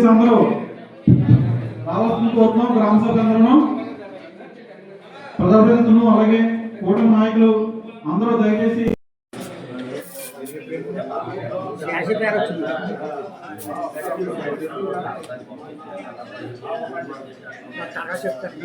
దయచేసి అందరూ రావాల్సిన కోరుతున్నాం గ్రామ సభ్యులందరూ ప్రజాప్రతినిధులు అలాగే కూటమి నాయకులు అందరూ దయచేసి చెప్తారు.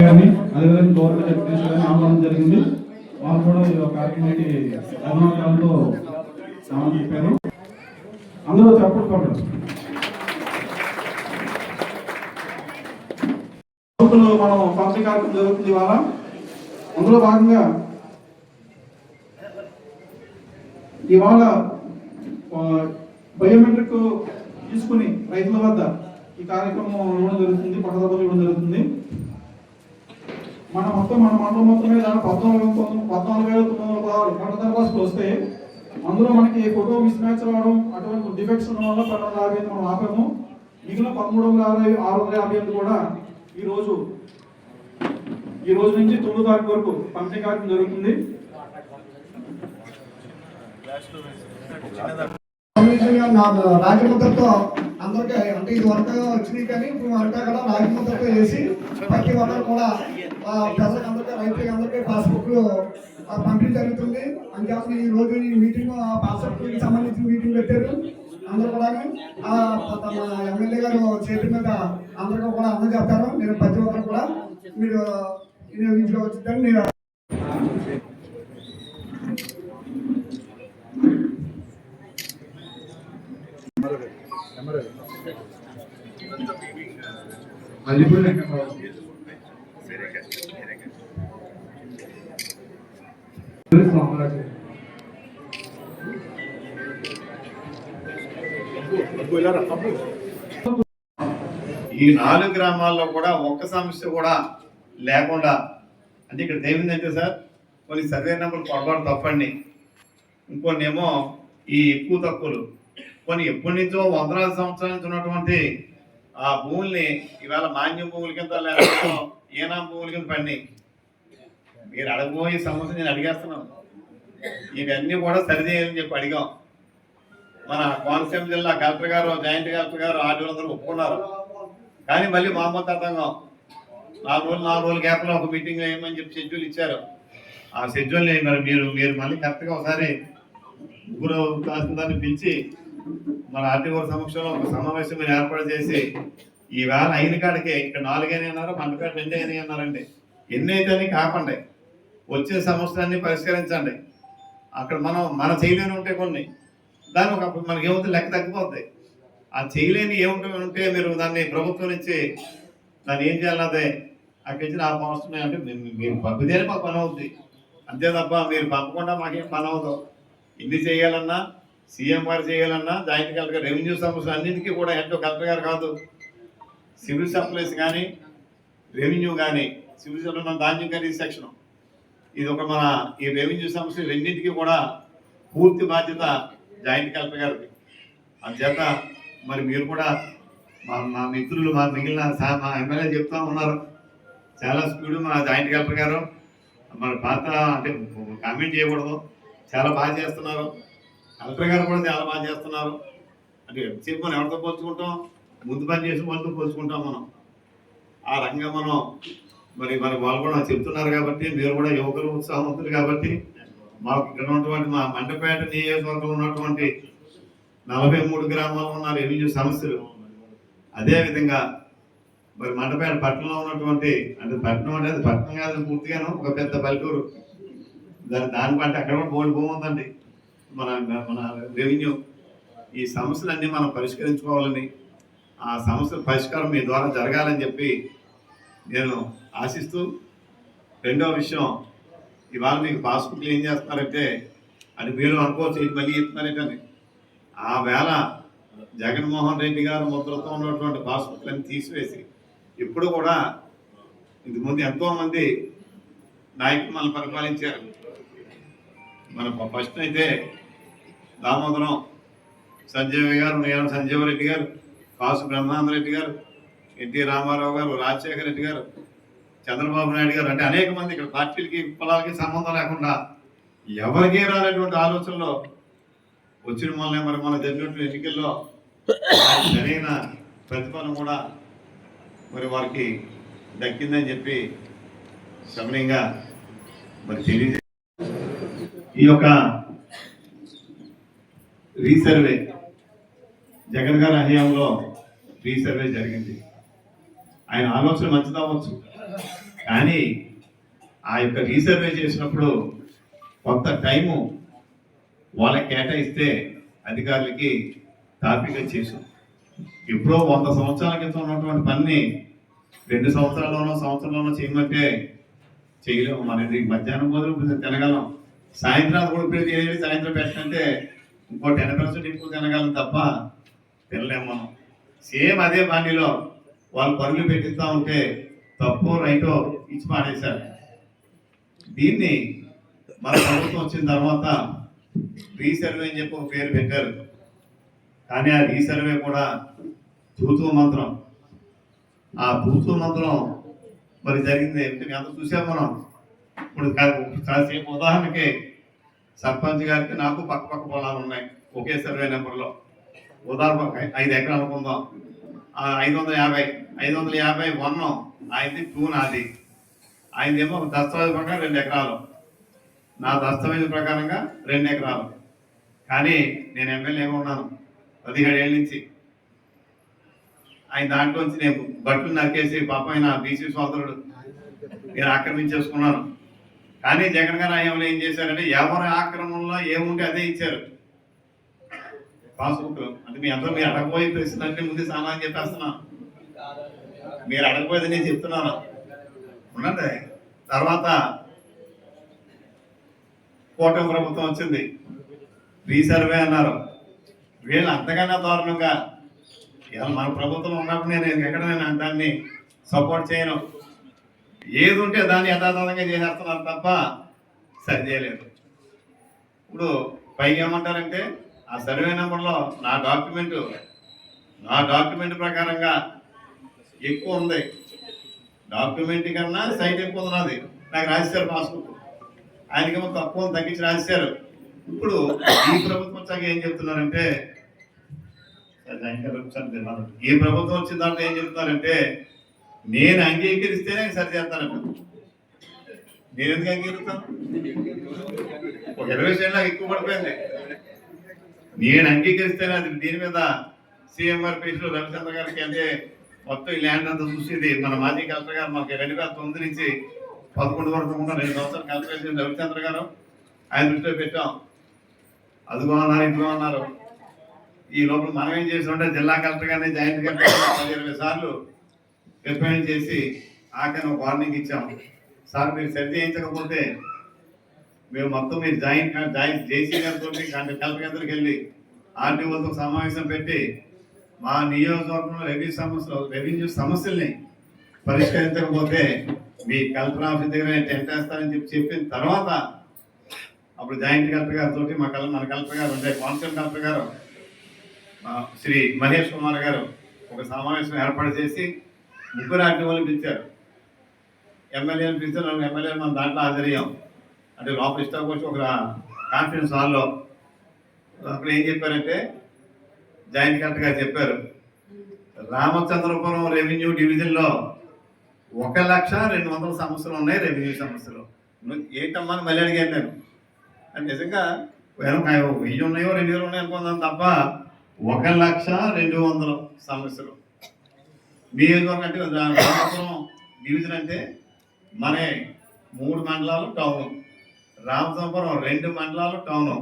కానీ అదేవిధంగా గవర్నమెంట్ ఎడ్యుకేషన్ కానీ జరిగింది. వాళ్ళు కూడా ఈ కార్యక్రమానికి చెప్పారు. అందరూ చప్పుడు గ్రూపులో మనం పంపిణీ కార్యక్రమం జరుగుతుంది ఇవాళ. అందులో భాగంగా ఇవాళ బయోమెట్రిక్ తీసుకుని రైతుల వద్ద ఈ కార్యక్రమం ఇవ్వడం జరుగుతుంది పట్టదబ్బలు ఇవ్వడం జరుగుతుంది. మన మొత్తం మన మండలం మొత్తం మీద పద్నాలుగు వేల తొమ్మిది పద్నాలుగు వేల తొమ్మిది వందల పదహారు పంట దరఖాస్తులు వస్తే అందులో మనకి ఫోటో మిస్ మ్యాచ్ రావడం అటువంటి డిఫెక్ట్స్ ఉండడం వల్ల పన్నెండు యాభై మనం ఆపాము. మిగిలిన పదమూడు వందల యాభై ఆరు వందల యాభై కూడా ఈ రోజు ఈ రోజు నుంచి తొమ్మిది తారీఖు వరకు పంపిణీ కార్యక్రమం జరుగుతుంది. కమిషన్గా అందరికీ అంటే ఇది వరకు వచ్చినాయి కానీ ఇప్పుడు అంతా కూడా రాజముద్రతో వేసి ప్రతి ఒక్కరు కూడా ప్రజలకు అందరికీ రైతులకు అందరికీ పాస్బుక్ పంపిణీ జరుగుతుంది. అందుకోసం ఈ రోజు ఈ మీటింగ్ పాస్బుక్ సంబంధించిన మీటింగ్ పెట్టారు. అందరూ కూడా ఎమ్మెల్యే గారు చేతి మీద అందరికీ కూడా అందజేస్తారు నేను ప్రతి ఒక్కరు కూడా మీరు వినియోగించుకోవచ్చుదని నేను ఈ నాలుగు గ్రామాల్లో కూడా ఒక్క సమస్య కూడా లేకుండా అంటే ఇక్కడ ఏమిందంటే సార్ కొన్ని సర్వే నెంబర్ పొరపాటు తప్పండి. ఇంకొన్ని ఏమో ఈ ఎక్కువ తక్కువలు. కొన్ని ఎప్పటి నుంచో వందల సంవత్సరాల నుంచి ఉన్నటువంటి ఆ భూముల్ని ఇవాళ మాన్యం భూముల కింద లేకపోతే ఏనా భూముల కింద పండి మీరు అడగబోయే సమస్య నేను అడిగేస్తున్నాను. ఇవన్నీ కూడా సరిచేయాలని చెప్పి అడిగాం. మన కోనసీమ జిల్లా కలెక్టర్ గారు జాయింట్ కలెక్టర్ గారు ఆర్డీలందరూ ఒప్పుకున్నారు. కానీ మళ్ళీ మహమ్మద్ తతంగం నాలుగు రోజులు నాలుగు రోజుల గ్యాప్లో ఒక మీటింగ్ వేయమని చెప్పి షెడ్యూల్ ఇచ్చారు. ఆ షెడ్యూల్ని మరి మీరు మీరు మళ్ళీ కరెక్ట్గా ఒకసారి ముగ్గురు తహసీల్దార్ని పిలిచి మన ఆర్టీఓ సమక్షంలో ఒక సమావేశం మీరు ఏర్పాటు చేసి ఈ వేళ అయిన కాడికే ఇక్కడ నాలుగైనా అన్నారు మన కాడ రెండు అయినా అన్నారండి. ఎన్ని అయితే కాపండి. వచ్చే సమస్యలన్నీ పరిష్కరించండి. అక్కడ మనం మన చేయలేని ఉంటే కొన్ని. దాని ఒక మనకి ఏమవుతుంది? లెక్క తగ్గిపోద్ది. ఆ చేయలేని ఏముంటే ఉంటే మీరు దాన్ని ప్రభుత్వం నుంచి దాన్ని ఏం చేయాలదే అక్కడి నుంచి నాకు అవసరం అంటే మీరు పంపితేనే మాకు పని అవుద్ది. అంతే తప్ప మీరు పంపకుండా మాకేం పని అవ్వదు. ఇది చేయాలన్నా సీఎం గారు చేయాలన్నా జాయింట్ కలెక్టర్ రెవెన్యూ సమస్యలు అన్నింటికీ కూడా హెడ్ కలెక్టర్ గారు కాదు. సివిల్ సప్లైస్ కానీ రెవెన్యూ కానీ సివిల్ సప్లై మన ధాన్యం ఖరీదు సెక్షన్. ఇది ఒక మన ఈ రెవెన్యూ సమస్య రెండింటికి కూడా పూర్తి బాధ్యత జాయింట్ కలెక్టర్ గారిది అందుచేత మరి మీరు కూడా మా మా మిత్రులు మా మిగిలిన మా ఎమ్మెల్యే చెప్తా ఉన్నారు. చాలా స్పీడ్ మా జాయింట్ కలెక్టర్ గారు. మన పాత అంటే కామెంట్ చేయకూడదు. చాలా బాగా చేస్తున్నారు. కలెక్టర్ గారు కూడా చాలా బాగా చేస్తున్నారు. అంటే ఎంతసేపు మనం ఎవరితో పోల్చుకుంటాం? ముందు పని చేసిన వాళ్ళతో పోల్చుకుంటాం మనం. ఆ రకంగా మనం మరి మరి వాళ్ళు కూడా చెప్తున్నారు కాబట్టి మీరు కూడా యువకులు ఉత్సాహవంతులు కాబట్టి మాకు ఇక్కడ ఉన్నటువంటి మా మండపేట నియోజకవర్గంలో ఉన్నటువంటి నలభై మూడు గ్రామాల్లో ఉన్న రెవెన్యూ సమస్యలు. అదే విధంగా మరి మండపేట పట్టణంలో ఉన్నటువంటి అంటే పట్టణం అనేది పట్టణం కాదు పూర్తిగాను ఒక పెద్ద పల్లెటూరు. దాని దాని పంట అక్కడ కూడా బోల్డ్ భూమి మన మన రెవెన్యూ. ఈ సమస్యలన్నీ మనం పరిష్కరించుకోవాలని ఆ సమస్యల పరిష్కారం మీ ద్వారా జరగాలని చెప్పి నేను ఆశిస్తూ రెండో విషయం ఇవాళ మీకు పాస్బుక్లు ఏం చేస్తున్నారంటే అని మీరు అనుకోవచ్చు ఇది మళ్ళీ ఇస్తున్నారేంటని ఆ వేళ జగన్మోహన్ రెడ్డి గారు ముద్రతో ఉన్నటువంటి పాస్బుక్లను తీసివేసి ఇప్పుడు కూడా ఇంతకుముందు ఎంతో మంది నాయకులు మనల్ని పరిపాలించారు. మన ఫస్ట్ అయితే దామోదరం సంజయ్ గారు నేను సంజీవ రెడ్డి గారు కాసు బ్రహ్మానంద రెడ్డి గారు ఎన్టీ రామారావు గారు రాజశేఖర రెడ్డి గారు చంద్రబాబు నాయుడు గారు అంటే అనేక మంది ఇక్కడ పార్టీలకి కులాలకి సంబంధం లేకుండా ఎవరికి రానటువంటి ఆలోచనలో వచ్చిన మళ్ళీ మరి మన జరిగినటువంటి ఎన్నికల్లో సరైన ప్రతిఫలం కూడా మరి వారికి దక్కిందని చెప్పి సమయంగా మరి తెలియజే ఈ యొక్క రీసర్వే జగన్ గారి హయాంలో రీసర్వే జరిగింది. ఆయన ఆలోచన మంచిదావచ్చు కానీ ఆ యొక్క రీసర్వే చేసినప్పుడు కొంత టైము వాళ్ళకి కేటాయిస్తే అధికారులకి టాపిక్గా చేసాం ఎప్పుడో వంద సంవత్సరాల క్రితం ఉన్నటువంటి పని రెండు సంవత్సరాల్లోనో సంవత్సరంలోనో చేయమంటే చేయలేము. మనది మధ్యాహ్నం మొదలు తినగలం. సాయంత్రం కూడా ఇప్పుడు సాయంత్రం పెట్టంటే ఇంకో టెన్ పర్సెంట్ ఎక్కువ తినగలం తప్ప తినలేము మనం. సేమ్ అదే బాణీలో వాళ్ళు పనులు పెట్టిస్తా ఉంటే తప్పు రైటో ఇచ్చి పాడేశారు. దీన్ని మన ప్రభుత్వం వచ్చిన తర్వాత రీసర్వే అని చెప్పి ఒక పేరు పెట్టారు. కానీ ఆ రీసర్వే కూడా తూతూ మంత్రం. ఆ తూతూ మంత్రం మరి జరిగింది ఏమిటి అంత చూసాం మనం. ఇప్పుడు కాసేపు ఉదాహరణకి సర్పంచ్ గారికి నాకు పక్క పక్క పొలాలు ఉన్నాయి. ఒకే సర్వే నెంబర్లో. ఉదాహరణ ఐదు ఎకరాలు అనుకుందాం ఆ ఐదు వందల యాభై ఐదు వందల యాభై వన్ ఆయనది టూ నాది. ఆయనదేమో దస్తావేజ్ ప్రకారం రెండు ఎకరాలు. నా దస్తావేజ్ ప్రకారంగా రెండు ఎకరాలు. కానీ నేను ఎమ్మెల్యేగా ఉన్నాను పదిహేడు ఏళ్ళ నుంచి. ఆయన దాంట్లోంచి నేను బట్టలు నరికేసి పాప ఆయన బీసీ సోదరుడు. నేను ఆక్రమించేసుకున్నాను. కానీ జగన్ గారు ఆయన ఏం చేశారంటే ఎవరి ఆక్రమణలో ఏముంటే అదే ఇచ్చారు. పాస్బుక్ అంటే మీ అందరూ మీరు అడగబోయే ప్రశ్న అంటే ముందు సామాన్ చెప్పేస్తున్నాను. మీరు అడగబోయేది నేను చెప్తున్నాను. ఉండండి. తర్వాత కూటమి ప్రభుత్వం వచ్చింది. రీసర్వే అన్నారు. వీళ్ళు అంతకన్నా దారుణంగా మన ప్రభుత్వం ఉన్నప్పుడు నేను ఎక్కడ నేను దాన్ని సపోర్ట్ చేయను. ఏది ఉంటే దాన్ని యథాతథంగా చేసేస్తున్నారు తప్ప సరి చేయలేదు ఇప్పుడు పైగా ఏమంటారంటే ఆ సర్వే నెంబర్లో నా డాక్యుమెంట్ నా డాక్యుమెంట్ ప్రకారంగా ఎక్కువ ఉంది డాక్యుమెంట్ కన్నా సైట్ ఎక్కువ ఉంది నాది. నాకు రాశారు పాస్బుక్ ఆయనకేమో తక్కువ తగ్గించి రాశారు ఇప్పుడు ఈ ప్రభుత్వం వచ్చాక ఏం చెప్తున్నారంటే ఈ ప్రభుత్వం వచ్చిన దాంట్లో ఏం చెప్తున్నారంటే నేను అంగీకరిస్తేనే సరి చేస్తాను నేను ఎందుకు అంగీకరిస్తాను? ఒక ఇరవై సెంట్లకు ఎక్కువ పడిపోయింది. నేను అంగీకరిస్తేనే అది దీని మీద సీఎంఆర్ పేజ్లో రవిచంద్ర గారికి అంటే మొత్తం ఈ ల్యాండ్ అంతా చూసింది మన మాజీ కలెక్టర్ గారు మనకి రెండు వేల తొమ్మిది నుంచి పదకొండు వరకు ఉన్న రెండు సంవత్సరాలు కలెక్టర్ చేసిన రవిచంద్ర గారు ఆయన దృష్టిలో పెట్టాం. అదిగో అన్నారు ఇదిగో అన్నారు. ఈ లోపల మనం ఏం చేసామంటే జిల్లా కలెక్టర్ గారిని జాయింట్ గారి పది ఇరవై సార్లు రిప్రజెంట్ చేసి ఆఖరి ఒక వార్నింగ్ ఇచ్చాం. సార్ మీరు సరి చేయించకపోతే మేము మొత్తం మీరు జాయింట్ జాయింట్ జేసీ గారితో కలెక్టర్ గారికి వెళ్ళి ఆర్టీఓతో సమావేశం పెట్టి మా నియోజకవర్గంలో రెవెన్యూ సమస్యలు రెవెన్యూ సమస్యల్ని పరిష్కరించకపోతే మీ కలెక్టర్ ఆఫీస్ దగ్గర నేను టెంట్ వేస్తానని చెప్పి చెప్పిన తర్వాత అప్పుడు జాయింట్ కలెక్టర్ గారితో మా కల మన కలెక్టర్ గారు ఉండే కాన్స్టెంట్ కలెక్టర్ గారు శ్రీ మహేష్ కుమార్ గారు ఒక సమావేశం ఏర్పాటు చేసి ముగ్గురు ఆర్టీఓలు పిలిచారు. ఎమ్మెల్యేలు పిలిచారు నన్ను ఎమ్మెల్యేలు మన దాంట్లో హాజరయ్యాం. అంటే లోపల ఇష్టం వచ్చి ఒక కాన్ఫరెన్స్ హాల్లో. అప్పుడు ఏం చెప్పారంటే జాయింట్ కలెక్టర్ గారు చెప్పారు రామచంద్రపురం రెవెన్యూ డివిజన్లో ఒక లక్ష రెండు వందల సమస్యలు ఉన్నాయి రెవెన్యూ సమస్యలు. నువ్వు ఏంటమ్మా అని మళ్ళీ అడిగాను నేను. అంటే నిజంగా వేరే వెయ్యి ఉన్నాయో రెండు వేలు ఉన్నాయో అనుకుందాం తప్ప ఒక లక్ష రెండు వందల సమస్యలు. నియోజకవర్గం అంటే రామపురం డివిజన్ అంటే మన మూడు మండలాలు టౌన్. రామచంద్రపురం రెండు మండలాలు టౌన్.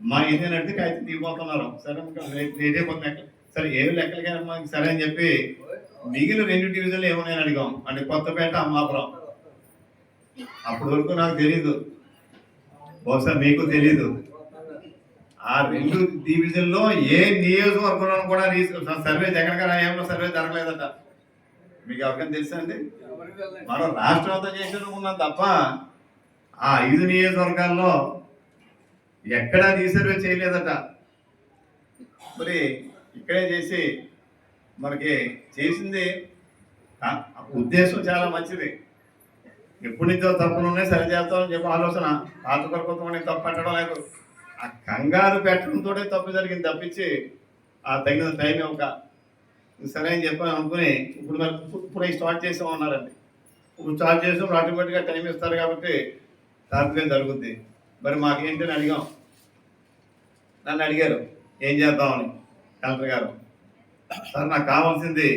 మా ఏంటంటే అయితే దిగిపోతున్నారు సరే రేటే కొంత లెక్క సరే ఏమి లెక్కలకైనా సరే అని చెప్పి మిగిలిన రెండు డివిజన్లు ఏమున్నాయని అడిగాం. అంటే కొత్తపేట అమ్మాపురం అప్పటి వరకు నాకు తెలీదు. బహుశా మీకు తెలీదు. ఆ రెండు డివిజన్లో ఏ నియోజకవర్గంలో కూడా సర్వే జగన్ గారు హయాంలో సర్వే జరగలేదట. మీకు ఎవరికైనా తెలుసా అండి? మనం రాష్ట్రం అంతా చేసేది తప్ప ఆ ఐదు నియోజకవర్గాల్లో ఎక్కడా రీసర్వే చేయలేదట. మరి ఇక్కడే చేసి మనకి చేసింది. ఆ ఉద్దేశం చాలా మంచిది. ఎప్పుడు నుంచో తప్పులున్నాయి సరి చేస్తామని చెప్పి ఆలోచన. పాత కొరకొత్తమని తప్పు పెట్టడం లేదు. ఆ కంగారు పెట్టడంతో తప్పు జరిగింది తప్పించి ఆ తగిన టైం ఒక సరే అని చెప్పి అనుకుని ఇప్పుడు మరి ఇప్పుడు స్టార్ట్ చేసామన్నారండి. ఇప్పుడు స్టార్ట్ చేసాం ఆటోమేటిక్గా టైం ఇస్తారు కాబట్టి తాత్కాలం జరుగుద్ది. మరి మాకేంటని అడిగాం. నన్ను అడిగారు ఏం చేద్దామని కలెక్టర్ గారు. సార్ నాకు కావాల్సింది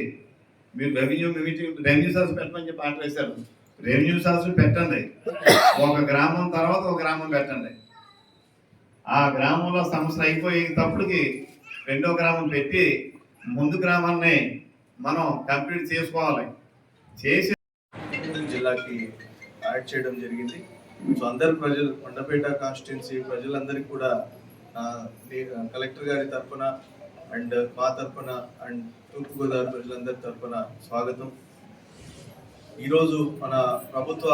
మీరు రెవెన్యూ మీటింగ్ రెవెన్యూ సార్స్ పెట్టమని చెప్పి ఆర్డర్ వేశారు. రెవెన్యూ సార్స్ పెట్టండి. ఒక గ్రామం తర్వాత ఒక గ్రామం పెట్టండి. ఆ గ్రామంలో సమస్య అయిపోయేటప్పటికి రెండో గ్రామం పెట్టి ముందు గ్రామాన్ని మనం కంప్లీట్ చేసుకోవాలి. చేసి జిల్లాకి యాడ్ చేయడం జరిగింది. సో అందరు ప్రజలు కొండపేట కాన్స్టిట్యున్సీ ప్రజలందరికీ కూడా కలెక్టర్ గారి తరఫున అండ్ మా తరఫున అండ్ తూర్పుగోదావరి ప్రజలందరి తరఫున స్వాగతం. ఈరోజు మన ప్రభుత్వ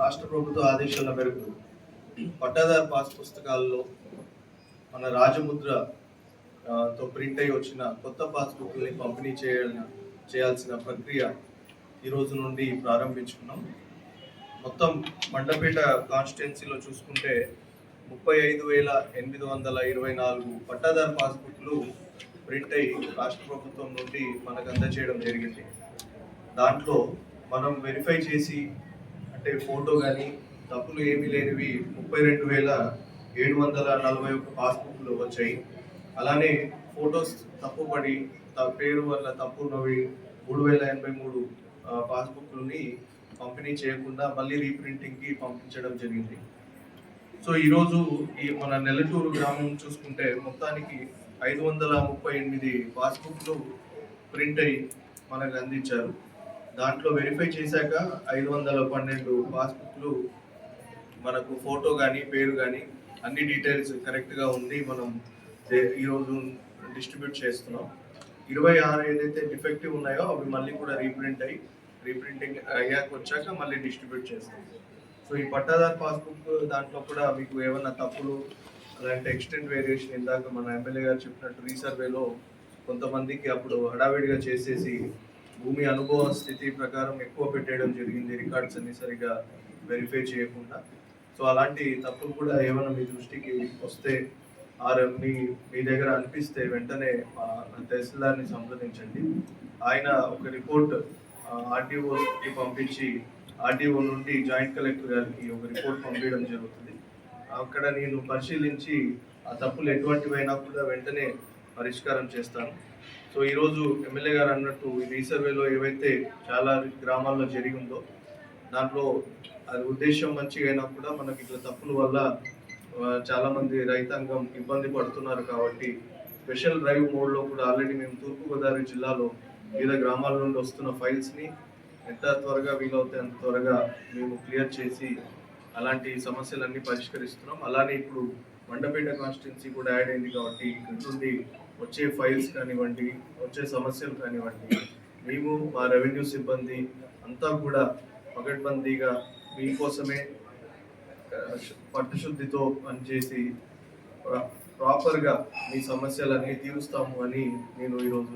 రాష్ట్ర ప్రభుత్వ ఆదేశాల మేరకు పట్టాదారు పాస్ పుస్తకాల్లో మన రాజముద్ర తో ప్రింట్ అయి వచ్చిన కొత్త పాస్బుక్ని పంపిణీ చేయాలని చేయాల్సిన ప్రక్రియ ఈ రోజు నుండి ప్రారంభించుకున్నాం. మొత్తం మండపేట కాన్స్టిట్యున్సీలో చూసుకుంటే ముప్పై ఐదు వేల ఎనిమిది వందల ఇరవై నాలుగు పట్టాదారు పాస్బుక్లు ప్రింట్ అయి రాష్ట్ర ప్రభుత్వం నుండి మనకు అందజేయడం జరిగింది. దాంట్లో మనం వెరిఫై చేసి అంటే ఫోటో కానీ తప్పులు ఏమీ లేనివి ముప్పై రెండు వేల ఏడు వందల నలభై ఒక పాస్బుక్లు వచ్చాయి. అలానే ఫొటోస్ తప్పుపడి త- పేరు వల్ల తప్పు ఉన్నవి మూడు వేల ఎనభై మూడు పాస్బుక్లని పంపిణీ చేయకుండా మళ్ళీ రీప్రింటింగ్కి పంపించడం జరిగింది. సో ఈరోజు ఈ మన నెల్లటూరు గ్రామం చూసుకుంటే మొత్తానికి ఐదు వందల ముప్పై ఎనిమిది పాస్బుక్లు ప్రింట్ అయ్యి మనకు అందించారు. దాంట్లో వెరిఫై చేశాక ఐదు వందల పన్నెండు పాస్బుక్లు మనకు ఫోటో కానీ పేరు కానీ అన్ని డీటెయిల్స్ కరెక్ట్గా ఉంది మనం ఈరోజు డిస్ట్రిబ్యూట్ చేస్తున్నాం. ఇరవై ఆరు ఏదైతే డిఫెక్టివ్ ఉన్నాయో అవి మళ్ళీ కూడా రీప్రింట్ అయ్యి రీప్రింటింగ్ అయ్యాక వచ్చాక మళ్ళీ డిస్ట్రిబ్యూట్ చేస్తాం. సో ఈ పట్టాదారు పాస్బుక్ దాంట్లో కూడా మీకు ఏమైనా తప్పులు అలాంటి ఎక్స్టెంట్ వేరియేషన్ ఇందాక మన ఎమ్మెల్యే గారు చెప్పినట్టు రీసర్వేలో కొంతమందికి అప్పుడు హడావిడిగా చేసేసి భూమి అనుభవ స్థితి ప్రకారం ఎక్కువ పెట్టేయడం జరిగింది రికార్డ్స్ అన్ని సరిగా వెరిఫై చేయకుండా. సో అలాంటి తప్పులు కూడా ఏమైనా మీ దృష్టికి వస్తే ఆర్ మీ మీ దగ్గర అనిపిస్తే వెంటనే మా తహసీల్దార్ని సంప్రదించండి. ఆయన ఒక రిపోర్ట్ ఆర్టీఓకి పంపించి ఆర్టీఓ నుండి జాయింట్ కలెక్టర్ గారికి ఒక రిపోర్ట్ పంపించడం జరుగుతుంది. అక్కడ నేను పరిశీలించి ఆ తప్పులు ఎటువంటివైనా కూడా వెంటనే పరిష్కారం చేస్తాను. సో ఈరోజు ఎమ్మెల్యే గారు అన్నట్టు ఈ రీసర్వేలో ఏవైతే చాలా గ్రామాల్లో జరిగిందో దాంట్లో అది ఉద్దేశం మంచిగా అయినా కూడా మనకి ఇట్లా తప్పుల వల్ల చాలామంది రైతాంగం ఇబ్బంది పడుతున్నారు కాబట్టి స్పెషల్ డ్రైవ్ మోడ్లో కూడా ఆల్రెడీ మేము తూర్పుగోదావరి జిల్లాలో వివిధ గ్రామాల నుండి వస్తున్న ఫైల్స్ని ఎంత త్వరగా వీలవుతే అంత త్వరగా మేము క్లియర్ చేసి అలాంటి సమస్యలన్నీ పరిష్కరిస్తున్నాం. అలానే ఇప్పుడు మండపేట కాన్స్టిట్యున్సీ కూడా యాడ్ అయింది కాబట్టి ఇక్కడ నుండి వచ్చే ఫైల్స్ కానివ్వండి వచ్చే సమస్యలు కానివ్వండి మేము మా రెవెన్యూ సిబ్బంది అంతా కూడా పకడ్బందీగా మీకోసమే పట్టుశుద్ధితో పనిచేసి ప్రా- ప్రాపర్గా మీ సమస్యలన్నీ తీరుస్తాము అని నేను ఈరోజు